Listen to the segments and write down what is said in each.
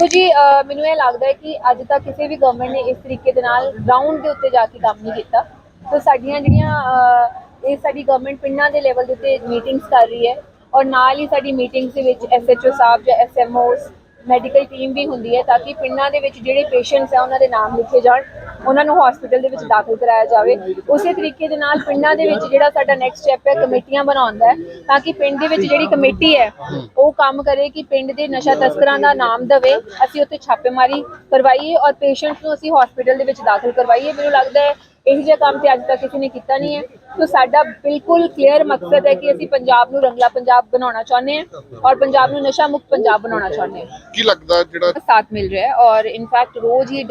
ਦੇਖੋ ਜੀ ਮੈਨੂੰ ਇਹ ਲੱਗਦਾ ਹੈ ਕਿ ਅੱਜ ਤੱਕ ਕਿਸੇ ਵੀ ਗਵਰਨਮੈਂਟ ਨੇ ਇਸ ਤਰੀਕੇ ਦੇ ਨਾਲ ਗਰਾਊਂਡ ਦੇ ਉੱਤੇ ਜਾ ਕੇ ਕੰਮ ਨਹੀਂ ਕੀਤਾ। ਸੋ ਸਾਡੀਆਂ ਜਿਹੜੀਆਂ ਇਹ ਸਾਡੀ ਗਵਰਨਮੈਂਟ ਪਿੰਡਾਂ ਦੇ ਲੈਵਲ ਦੇ ਉੱਤੇ ਮੀਟਿੰਗਸ ਕਰ ਰਹੀ ਹੈ ਔਰ ਨਾਲ ਹੀ ਸਾਡੀ ਮੀਟਿੰਗਸ ਦੇ ਵਿੱਚ ਐਸਐਚਓ ਸਾਹਿਬ ਜਾਂ ਐਸਐਮਓਸ ਮੈਡੀਕਲ ਟੀਮ ਵੀ ਹੁੰਦੀ ਹੈ ਤਾਂ ਕਿ ਪਿੰਡਾਂ ਦੇ ਵਿੱਚ ਜਿਹੜੇ ਪੇਸ਼ੈਂਟਸ ਆ ਉਹਨਾਂ ਦੇ ਨਾਮ ਲਿਖੇ ਜਾਣ। ਉਹਨਾਂ ਨੂੰ ਹਸਪੀਟਲ ਦੇ ਵਿੱਚ ਦਾਖਲ ਕਰਾਇਆ ਜਾਵੇ। ਉਸੇ ਤਰੀਕੇ ਦੇ ਨਾਲ ਪਿੰਡਾਂ ਦੇ ਵਿੱਚ ਜਿਹੜਾ ਸਾਡਾ ਨੈਕਸਟ ਸਟੈਪ ਹੈ, ਕਮੇਟੀਆਂ ਬਣਾਉਂਦਾ ਹੈ, ਤਾਂ ਕਿ ਪਿੰਡ ਦੇ ਵਿੱਚ ਜਿਹੜੀ ਕਮੇਟੀ ਹੈ, ਉਹ ਕੰਮ ਕਰੇ ਕਿ ਪਿੰਡ ਦੇ ਨਸ਼ਾ ਤਸਕਰਾਂ ਦਾ ਨਾਮ ਦਵੇ। ਅਸੀਂ ਉੱਥੇ ਛਾਪੇਮਾਰੀ ਕਰਵਾਈਏ ਔਰ ਪੇਸ਼ੈਂਟਸ ਨੂੰ ਅਸੀਂ ਹਸਪੀਟਲ ਦੇ ਵਿੱਚ ਦਾਖਲ ਕਰਵਾਈਏ। ਮੈਨੂੰ ਲੱਗਦਾ ਹੈ ਇਹ ਜਿਹਾ ਕੰਮ ਤੇ ਅੱਜ ਤੱਕ ਕਿਸੇ ਨੇ ਕੀਤਾ ਨਹੀਂ ਹੈ। ਸੋ ਸਾਡਾ ਬਿਲਕੁਲ ਕਲੀਅਰ ਮਕਸਦ ਹੈ ਕਿ ਅਸੀਂ ਪੰਜਾਬ ਨੂੰ ਰੰਗਲਾ ਪੰਜਾਬ ਬਣਾਉਣਾ ਚਾਹੁੰਦੇ ਹਾਂ ਔਰ ਪੰਜਾਬ ਨੂੰ ਨਸ਼ਾ ਮੁਕਤ ਪੰਜਾਬ ਬਣਾਉਣਾ ਚਾਹੁੰਦੇ ਹਾਂ। ਕੀ ਲੱਗਦਾ ਜਿਹੜਾ ਸਾਥ ਮਿਲ ਰਿਹਾ ਹੈ ਔਰ ਇਨਫੈਕਟ ਰੋਜ਼ ਹੀ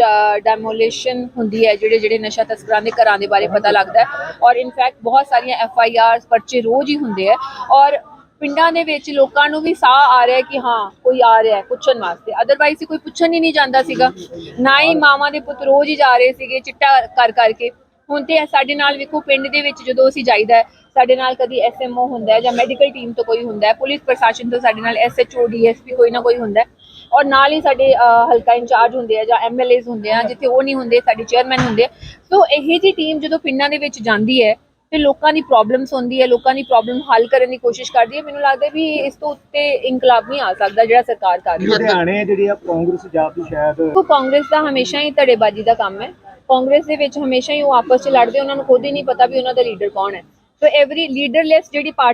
ਡੈਮੋਲੀਸ਼ਨ ਹੁੰਦੀ ਹੈ ਜਿਹੜੇ ਜਿਹੜੇ ਨਸ਼ਾ ਤਸਕਰਾਂ ਦੇ ਘਰਾਂ ਦੇ ਬਾਰੇ ਪਤਾ ਲੱਗਦਾ ਹੈ। ਔਰ ਇਨਫੈਕਟ ਬਹੁਤ ਸਾਰੀਆਂ ਐਫ ਆਈ ਆਰਸ ਪਰਚੇ ਰੋਜ਼ ਹੀ ਹੁੰਦੇ ਆ ਔਰ ਪਿੰਡਾਂ ਦੇ ਵਿੱਚ ਲੋਕਾਂ ਨੂੰ ਵੀ ਸਾਹ ਆ ਰਿਹਾ ਕਿ ਹਾਂ, ਕੋਈ ਆ ਰਿਹਾ ਪੁੱਛਣ ਵਾਸਤੇ। ਅਦਰਵਾਈਜ਼ ਕੋਈ ਪੁੱਛਣ ਹੀ ਨਹੀਂ ਜਾਂਦਾ ਸੀਗਾ। ਨਾ ਹੀ ਮਾਵਾਂ ਦੇ ਪੁੱਤ ਰੋਜ਼ ਹੀ ਜਾ ਰਹੇ ਸੀਗੇ ਚਿੱਟਾ ਕਰ ਕਰਕੇ। ਹੁਣ ਤੇ ਸਾਡੇ ਨਾਲ ਵੇਖੋ, ਪਿੰਡ ਦੇ ਵਿੱਚ ਜਦੋਂ ਅਸੀਂ ਜਾਈਦਾ ਸਾਡੇ ਨਾਲ ਕਦੀ ਐਸਐਮਓ ਹੁੰਦਾ ਹੈ ਜਾਂ ਮੈਡੀਕਲ ਟੀਮ ਤੋਂ ਕੋਈ ਹੁੰਦਾ ਹੈ, ਪੁਲਿਸ ਪ੍ਰਸ਼ਾਸਨ ਤੋਂ ਸਾਡੇ ਨਾਲ ਐਸਐਚਓ ਡੀਐਸਪੀ ਕੋਈ ਨਾ ਕੋਈ ਹੁੰਦਾ ਔਰ ਨਾਲ ਹੀ ਸਾਡੇ ਹਲਕਾ ਇੰਚਾਰਜ ਹੁੰਦੇ ਆ ਜਾਂ ਐਮਐਲਏਜ਼ ਹੁੰਦੇ ਆ, ਜਿੱਥੇ ਉਹ ਨਹੀਂ ਹੁੰਦੇ, ਸਾਡੇ ਚੇਅਰਮੈਨ ਹੁੰਦੇ ਆ। ਸੋ ਇਹ ਜੀ ਟੀਮ ਜਦੋਂ ਪਿੰਡਾਂ ਦੇ ਵਿੱਚ ਜਾਂਦੀ ਹੈ ਤੇ ਲੋਕਾਂ ਦੀ ਪ੍ਰੋਬਲਮਸ ਹੁੰਦੀ ਹੈ ਲੋਕਾਂ ਦੀ ਪ੍ਰੋਬਲਮ ਹੱਲ ਕਰਨ ਦੀ ਕੋਸ਼ਿਸ਼ ਕਰਦੀ ਹੈ। ਮੈਨੂੰ ਲੱਗਦਾ ਵੀ ਇਸ ਤੋਂ ਉੱਤੇ ਇਨਕਲਾਬ ਨਹੀਂ ਆ ਸਕਦਾ ਜਿਹੜਾ ਸਰਕਾਰ ਕਰ ਰਹੀ ਹੈ। ਲੁਧਿਆਣੇ ਜਿਹੜੀ ਆ ਕਾਂਗਰਸ ਜਾਤੀ ਸ਼ਾਇਦ ਦੇਖੋ ਕਾਂਗਰਸ ਦਾ ਹਮੇਸ਼ਾ ਹੀ ਧੜੇਬਾਜ਼ੀ ਦਾ ਕੰਮ ਹੈ। ਕਾਂਗਰਸ ਦੇ ਵਿੱਚ ਹਮੇਸ਼ਾ ਹੀ ਉਹ ਆਪਸ ਚ ਲੜਦੇ ਉਹਨਾਂ ਨੂੰ ਖੁਦ ਹੀ ਨਹੀਂ ਪਤਾ ਵੀ ਉਹਨਾਂ ਦਾ ਲੀਡਰ ਕੌਣ ਹੈ। ਸੋ ਐਵਰੀ ਲੀਡਰਲੈਸ ਜਿਹੜੀ ਪਾਰਟੀ